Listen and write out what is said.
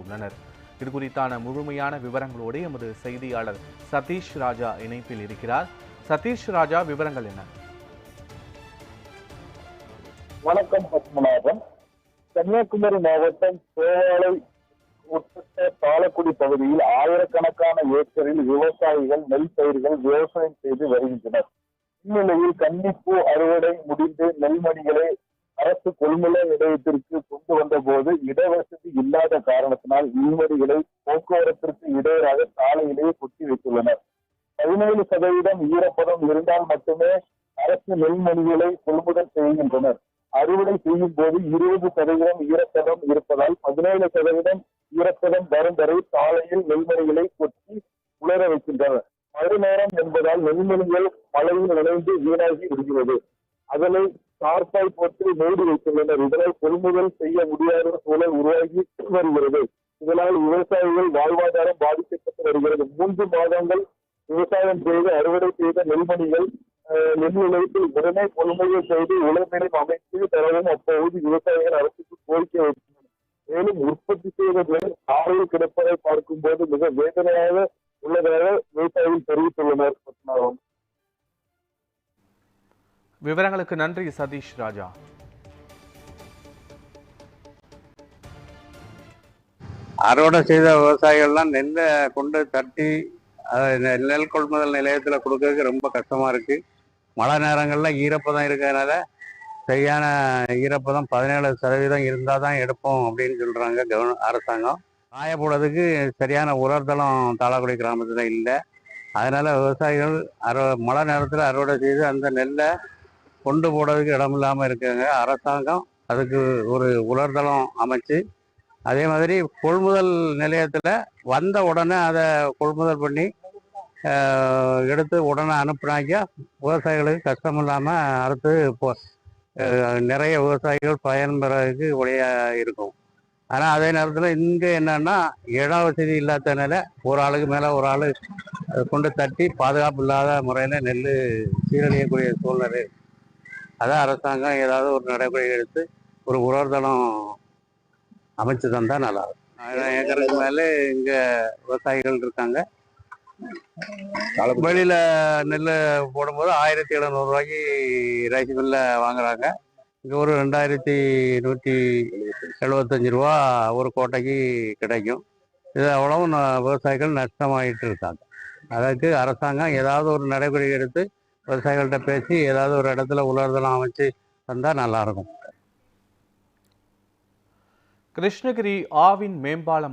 தெரிவித்துள்ளனர். இது குறித்தான முழுமையான விவரங்களோடு எமது செய்தியாளர் சதீஷ் ராஜா இணைப்பில் இருக்கிறார். சதீஷ் ராஜா விவரங்கள் என்ன? வணக்கம் பத்மநாபன். கன்னியாகுமரி மாவட்டம் சேவாலை உட்பட்ட பாலக்குடி பகுதியில் ஆயிரக்கணக்கான ஏக்கரில் விவசாயிகள் நெல் பயிர்கள் விவசாயம் செய்து வருகின்றனர். இந்நிலையில் கன்னிப்பூ அறுவடை முடிந்து நெல்மணிகளை அரசு கொள்முதல் நிலையத்திற்கு கொண்டு வந்த போது இடவசதி இல்லாத காரணத்தினால் நெல்மணிகளை போக்குவரத்திற்கு இடையராக சாலையிலேயே கொட்டி வைத்துள்ளனர். பதினேழு சதவீதம் ஈரப்பதம் இருந்தால் மட்டுமே அரசு நெல்மணிகளை கொள்முதல் செய்கின்றனர். அறுவடை செய்யும் போது இருபது சதவீதம் ஈரப்பதம் இருப்பதால் பதினேழு சதவீதம் ஈரப்பதம் வரும் வரை சாலையில் நெல்மணிகளை கொட்டி உலர வைக்கின்றனர். மழை நேரம் என்பதால் நெல்மணிகள் மழையில் நனைந்து வீணாகி விடுகிறது. அதனை தார்பாய் போட்டு மூடி வைத்துள்ளனர். இதனால் கொள்முதல் செய்ய முடியாத சூழல் உருவாகி வருகிறது. இதனால் விவசாயிகள் வாழ்வாதாரம் பாதிக்கப்பட்டு வருகிறது. மூன்று மாதங்கள் விவசாயம் செய்து அறுவடை செய்த நெல்மணிகள் நெல் நிலையத்தில் உடனே கொள்முதல் செய்து உலர்நிலையம் அமைத்து தரவும் அப்போது விவசாயிகள் அரசுக்கு கோரிக்கை வைத்தனர். மேலும் உற்பத்தி செய்த நெல் ஆலையில் கிடப்பதை பார்க்கும்போது மிக வேதனையாக உள்ளதாக விவசாயிகள் தெரிவித்துள்ளனர். விவரங்களுக்கு நன்றி சதீஷ் ராஜா. அறுவடை செய்த விவசாயிகள்லாம் நெல்லை கொண்டு தட்டி அதை நெல் கொள்முதல் நிலையத்தில் கொடுக்கறதுக்கு ரொம்ப கஷ்டமா இருக்குது மழை நேரங்களில் ஈரப்பதம் இருக்கிறதுனால சரியான ஈரப்பதம் பதினேழு சதவீதம் இருந்தால் தான் எடுப்போம் அப்படின்னு சொல்கிறாங்க கவர்ன அரசாங்கம். காய போடுறதுக்கு சரியான உலர்தளம் தாளக்குடி கிராமத்தில் இல்லை. அதனால் விவசாயிகள் அறு மழை நேரத்தில் அறுவடை செய்து அந்த நெல்லை கொண்டு போடுறதுக்கு இடம் இல்லாமல் இருக்காங்க. அரசாங்கம் அதுக்கு ஒரு உலர்தளம் அமைச்சு அதே மாதிரி கொள்முதல் நிலையத்தில் வந்த உடனே அதை கொள்முதல் பண்ணி எடுத்து உடனே அனுப்புனாங்க. விவசாயிகளுக்கு கஷ்டம் இல்லாமல் அடுத்து இப்போ நிறைய விவசாயிகள் பயன்பெறதுக்கு உடையாக இருக்கும். ஆனால் அதே நேரத்தில் இங்கே என்னன்னா இட வசதி இல்லாதனால ஒரு ஆளுக்கு மேலே ஒரு ஆள் கொண்டு தட்டி பாதுகாப்பு இல்லாத முறையில் நெல் சீரழியக்கூடிய சூழ்நிலை அதான் அரசாங்கம் ஏதாவது ஒரு நடைமுறை எடுத்து ஒரு உலர்தளம் அமைச்சு தந்தா நல்லா இருக்கும். ஆயிரம் ஏக்கருக்கு மேலே இங்க விவசாயிகள் இருக்காங்க. வெளியில நெல் போடும்போது ஆயிரத்தி எழுநூறு ரூபாய்க்கு ரைஸ் மில்ல வாங்குறாங்க. இங்க ஒரு ரெண்டாயிரத்தி நூற்றி எழுபத்தஞ்சு ரூபா ஒரு கோட்டைக்கு கிடைக்கும். இது அவ்வளவு விவசாயிகள் நஷ்டமாயிட்டு இருக்காங்க. அதற்கு அரசாங்கம் ஏதாவது ஒரு நடைமுறை எடுத்து விவசாயிகள்கிட்ட பேசி ஏதாவது ஒரு இடத்துல உலர்தலாம் அமைச்சு தந்தால் நல்லா இருக்கும் கிருஷ்ணகிரி ஆவின் மேம்பாலம்